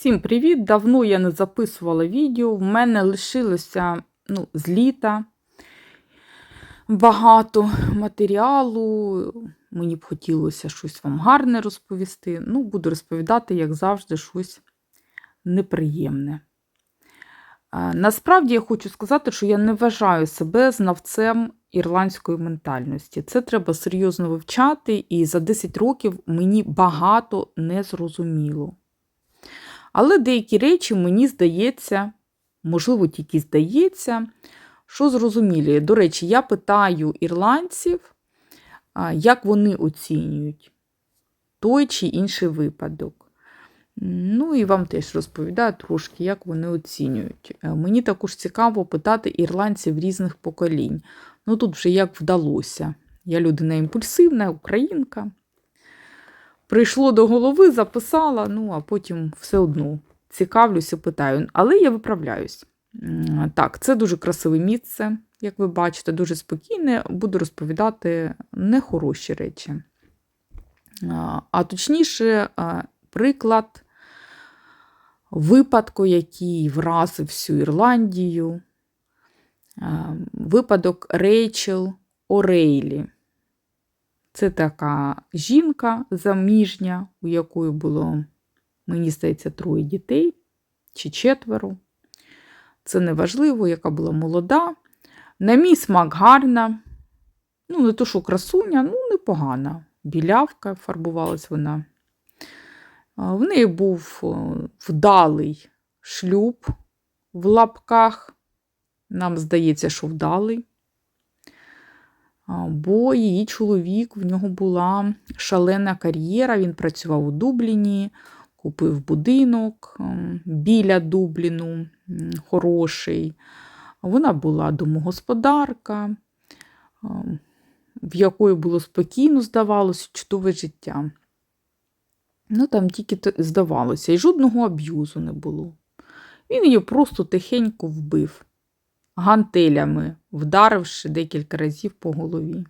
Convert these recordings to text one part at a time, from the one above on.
Всім привіт! Давно я не записувала відео. В мене лишилося ну, з літа багато матеріалу. Мені б хотілося щось вам гарне розповісти. Ну, буду розповідати, як завжди, щось неприємне. Насправді я хочу сказати, що я не вважаю себе знавцем ірландської ментальності. Це треба серйозно вивчати, і за 10 років мені багато не зрозуміло. Але деякі речі, мені здається, можливо, тільки здається, що зрозумілі. До речі, я питаю ірландців, як вони оцінюють той чи інший випадок. Ну і вам теж розповідаю трошки, як вони оцінюють. Е, Мені також цікаво питати ірландців різних поколінь. Ну тут вже як вдалося. Я людина імпульсивна, українка. Прийшло до голови, записала, ну а потім все одно цікавлюся, питаю. Але я виправляюсь. Так, це дуже красиве місце, як ви бачите, дуже спокійне. Буду розповідати нехороші речі. А, точніше, приклад випадку, який вразив всю Ірландію. Випадок РейчелОрейлі. Це така жінка заміжня, у якої було, мені здається, троє дітей чи четверо. Це неважливо, яка була молода. На мій смак гарна. Ну, не то, що красуня, ну, непогана. Білявка фарбувалась вона. В неї був вдалий шлюб в лапках. Нам здається, що вдалий. Бо її чоловік, в нього була шалена кар'єра. Він працював у Дубліні, купив будинок біля Дубліну, хороший. Вона була домогосподарка, в якої було спокійно, здавалося, чудове життя. Ну, там тільки здавалося, і жодного аб'юзу не було. Він її просто тихенько вбив, гантелями, вдаривши декілька разів по голові.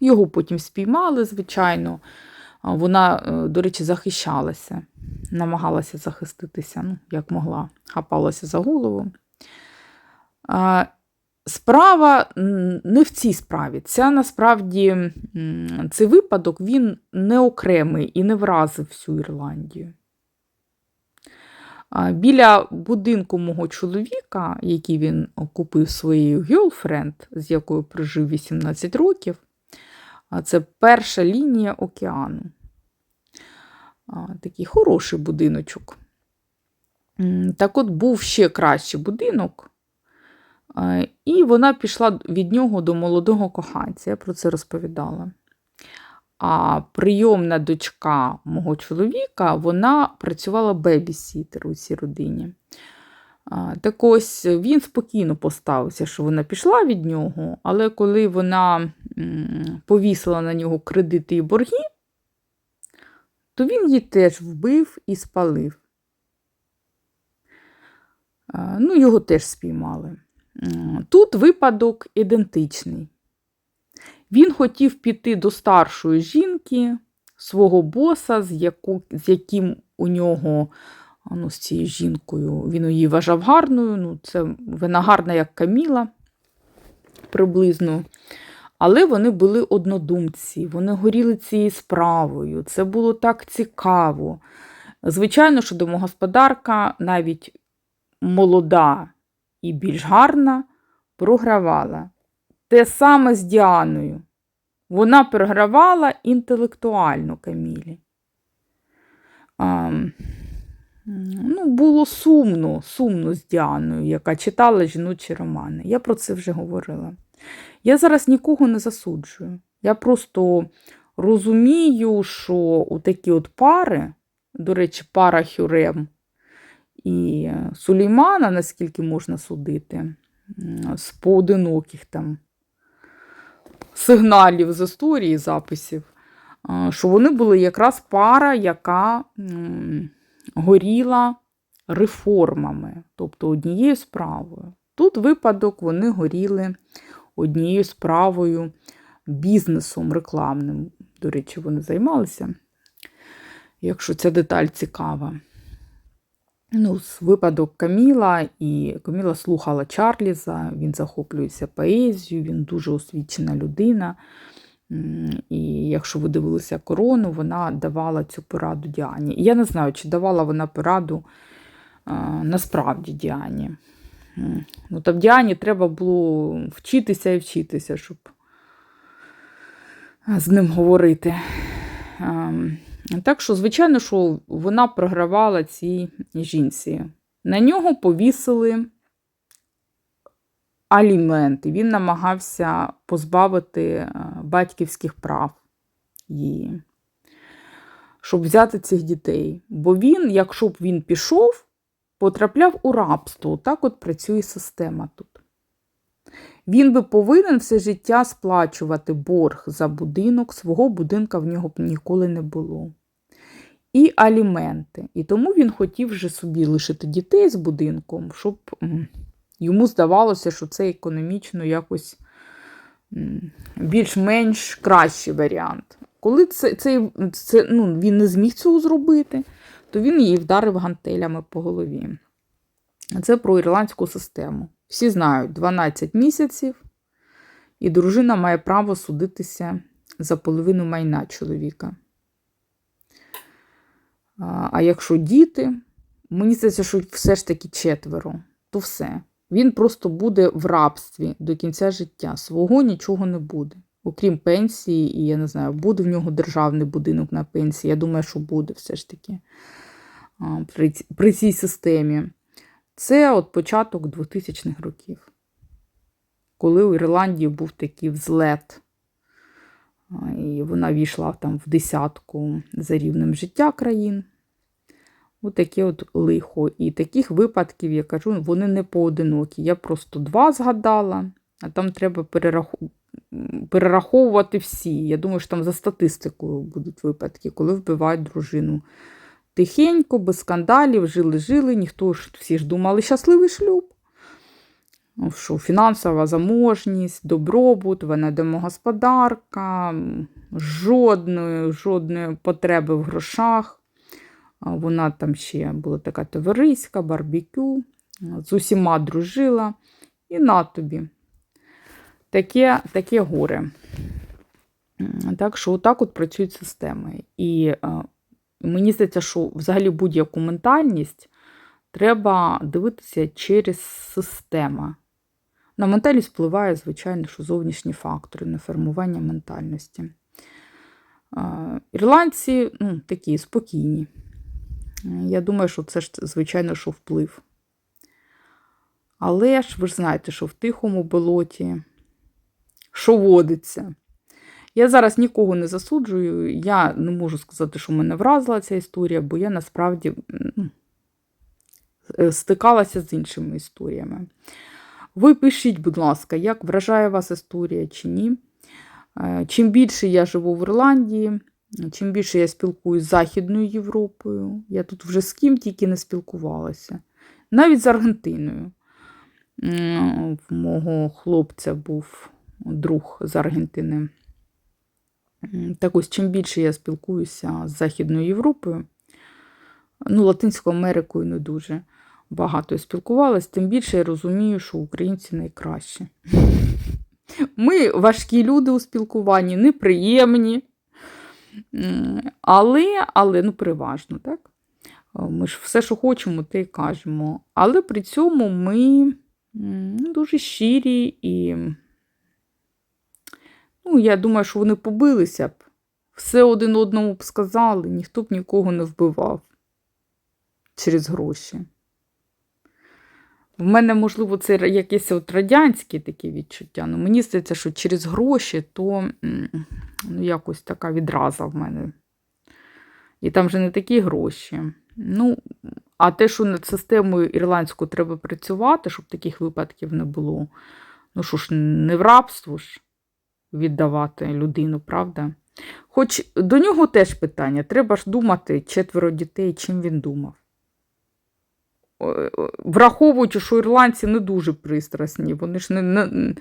Його потім спіймали, звичайно. Вона, е, до речі, захищалася, намагалася захиститися, ну, як могла, хапалася за голову. Справа не в цій справі. Ця насправді цей випадок він не окремий і не вразив всю Ірландію. Біля будинку мого чоловіка, який він купив своєю гьолфренд, з якою прожив 18 років, це перша лінія океану. Такий хороший будиночок. Так от був ще кращий будинок. І вона пішла від нього до молодого коханця, я про це розповідала. А прийомна дочка мого чоловіка, вона працювала бебі-сітер у цій родині. Так ось він спокійно поставився, що вона пішла від нього, але коли вона повісила на нього кредити і борги, то він її теж вбив і спалив. Ну, його теж спіймали. Тут випадок ідентичний. Він хотів піти до старшої жінки, свого боса, з, яку, з яким у нього, ну, з цією жінкою, він її вважав гарною. Ну, це вона гарна, як Каміла, приблизно. Але вони були однодумці, вони горіли цією справою. Це було так цікаво. Звичайно, що домогосподарка, навіть молода і більш гарна, програвала. Те саме з Діаною. Вона програвала інтелектуально Камілі. А, ну, було сумно, сумно з Діаною, яка читала жіночі романи. Я про це вже говорила. Я зараз нікого не засуджую. Я просто розумію, що у такі от пари, до речі, пара Хюрем і Сулеймана, наскільки можна судити, з поодиноких там сигналів з історії, записів, що вони були якраз пара, яка горіла реформами, тобто однією справою. Тут випадок вони горіли однією справою, бізнесом рекламним. До речі, вони займалися, якщо ця деталь цікава. Ну, з випадок Каміла, і Каміла слухала Чарліза, він захоплюється поезією, він дуже освічена людина. І якщо ви дивилися корону, вона давала цю пораду Діані. І я не знаю, чи давала вона пораду а, насправді Діані. Ну, там Діані треба було вчитися і вчитися, щоб з ним говорити. Так що, звичайно, що вона програвала цій жінці. На нього повісили аліменти. Він намагався позбавити е, батьківських прав її, щоб взяти цих дітей. Бо він, якщо б він пішов, потрапляв у рабство. Так от працює система тут. Він би повинен все життя сплачувати борг за будинок, свого будинка в нього б ніколи не було. І аліменти. І тому він хотів вже собі лишити дітей з будинком, щоб йому здавалося, що це економічно якось більш-менш кращий варіант. Коли це, це, це, ну, він не зміг цього зробити, то він її вдарив гантелями по голові. Це про ірландську систему. Всі знають 12 місяців, і дружина має право судитися за половину майна чоловіка. А якщо діти, мені здається, що все ж таки четверо, то все. Він просто буде в рабстві до кінця життя. Свого нічого не буде. Окрім пенсії, і я не знаю, буде в нього державний будинок на пенсії. Я думаю, що буде все ж таки при, цій системі. Це от початок 2000-х років, коли у Ірландії був такий взлет, і вона війшла там в десятку за рівнем життя країн. Ось таке от лихо. І таких випадків, я кажу, вони не поодинокі. Я просто два згадала, а там треба перераховувати всі. Я думаю, що там за статистикою будуть випадки, коли вбивають дружину. Тихенько, без скандалів, жили-жили, ніхто ж всі ж думали щасливий шлюб. Ну, Що фінансова заможність, добробут, вона домогосподарка, жодної, жодної потреби в грошах. Вона там ще була така товариська, барбекю, з усіма дружила. І на тобі. Таке, таке горе. Так що отак от працюють системи. І мені здається, що взагалі будь-яку ментальність треба дивитися через систему. На ментальність впливає, звичайно, що зовнішні фактори на формування ментальності. Ірландці ну, такі спокійні. Я думаю, що це ж, звичайно, що вплив. Але ж ви ж знаєте, що в тихому болоті, що водиться. Я зараз нікого не засуджую, я не можу сказати, що мене вразила ця історія, бо я насправді м, е, стикалася з іншими історіями. Ви пишіть, будь ласка, як вражає вас історія чи ні. Е, Чим більше я живу в Ірландії, чим більше я спілкуюся з Західною Європою, я тут вже з ким тільки не спілкувалася, навіть з Аргентиною. В мого хлопця був друг з Аргентини. Так ось, чим більше я спілкуюся з Західною Європою, ну, Латинською Америкою не дуже багато спілкувалась, тим більше я розумію, що українці найкращі. Ми важкі люди у спілкуванні, неприємні, але, але ну, переважно, так? Ми ж все, що хочемо, те й кажемо. Але при цьому ми ну, дуже щирі і ну, я думаю, що вони побилися б. Все один одному б сказали, ніхто б нікого не вбивав через гроші. В мене, можливо, це якесь от радянське таке відчуття. Ну, мені здається, що через гроші, то ну, якось така відраза в мене. І там же не такі гроші. Ну, а те, що над системою ірландською треба працювати, щоб таких випадків не було. Ну що ж, не в рабство ж віддавати людину, правда? Хоч до нього теж питання. Треба ж думати четверо дітей, чим він думав. Е, Враховуючи, що ірландці не дуже пристрасні, вони ж не, не,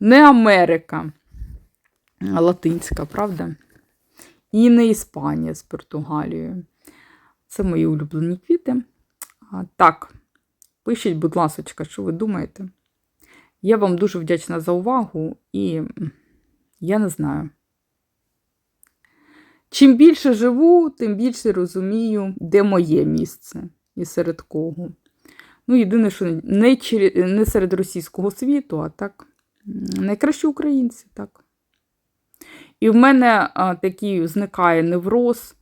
не Америка латинська, правда? І не Іспанія з Португалією. Це мої улюблені квіти. Так, пишіть, будь ласка, що ви думаєте. Я вам дуже вдячна за увагу і я не знаю. Чим більше живу, тим більше розумію, де моє місце і серед кого. Ну, єдине, що не, чері- не серед російського світу, а так, найкращі українці, так. І в мене а, такий зникає невроз.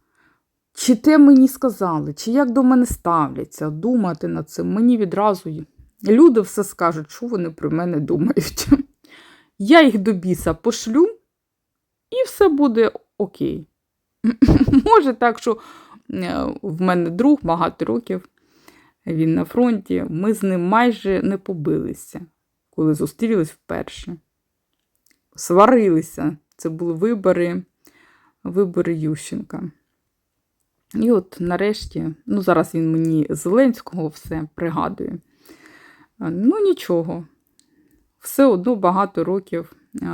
Чи те мені сказали, чи як до мене ставляться, думати над цим. Мені відразу люди все скажуть, що вони про мене думають. Я їх до біса пошлю, і все буде окей. Може так, що е, в мене друг багато років, він на фронті, ми з ним майже не побилися, коли зустрілись вперше. Сварилися. Це були вибори, вибори Ющенка. І от нарешті, ну зараз він мені Зеленського все пригадує. Ну нічого, все одно багато років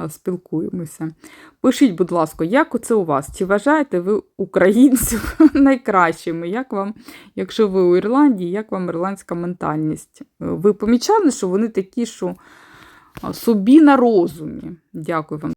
спілкуємося. Пишіть, будь ласка, як оце у вас? Чи вважаєте ви українців найкращими? Як вам, якщо ви у Ірландії, як вам ірландська ментальність? Е, Ви помічали, що вони такі, що собі на розумі? Дякую вам.